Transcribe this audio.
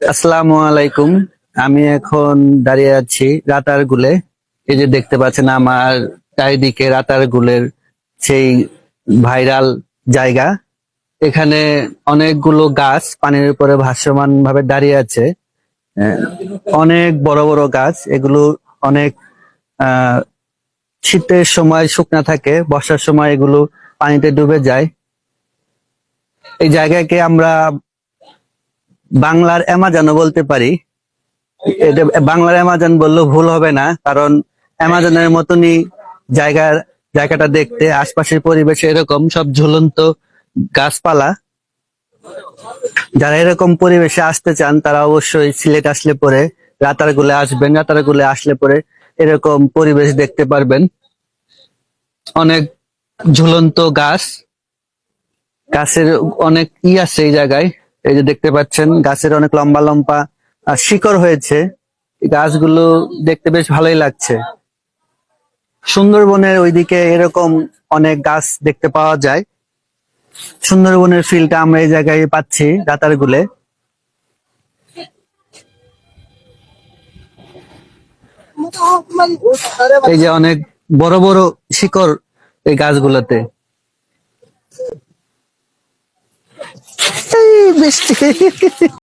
আসসালামু আলাইকুম। আমি এখন দাঁড়িয়ে আছি রাতার গুলে এই যে দেখতে পাচ্ছেন আমার চারিদিকে রাতার গুলের সেই ভাইরাল জায়গা। এখানে অনেকগুলো গাছ পানির উপরে ভাসমান ভাবে দাঁড়িয়ে আছে। অনেক বড় বড় গাছ। এগুলো অনেক শীতের সময় শুকনা থাকে, বর্ষার সময় এগুলো পানিতে ডুবে যায়। এই জায়গাকে আমরা বাংলার অ্যামাজনও বলতে পারি। এটা বাংলার অ্যামাজন বললেও ভুল হবে না, কারণ অ্যামাজনের মতনই জায়গার, জায়গাটা দেখতে, আশপাশের পরিবেশ এরকম, সব ঝুলন্ত গাছপালা। যারা এরকম পরিবেশে আসতে চান, তারা অবশ্যই সিলেট আসলে পরে রাতার রাতারগুলে আসবেন রাতার রাতারগুলে আসলে পরে এরকম পরিবেশ দেখতে পারবেন। অনেক ঝুলন্ত গাছ, গাছের অনেক ই আছে এই জায়গায়। এই যে দেখতে পাচ্ছেন, গাছের অনেক লম্বা লম্বা শিকড় হয়েছে। গাছগুলো দেখতে বেশ ভালোই লাগছে। সুন্দরবনের ওইদিকে এরকম অনেক গাছ দেখতে পাওয়া যায়। সুন্দরবনের ফিলটা আমরা এই জায়গায় পাচ্ছি রাতারগুলে এই যে অনেক বড় বড় শিকড় এই গাছগুলোতে। বৃষ্টি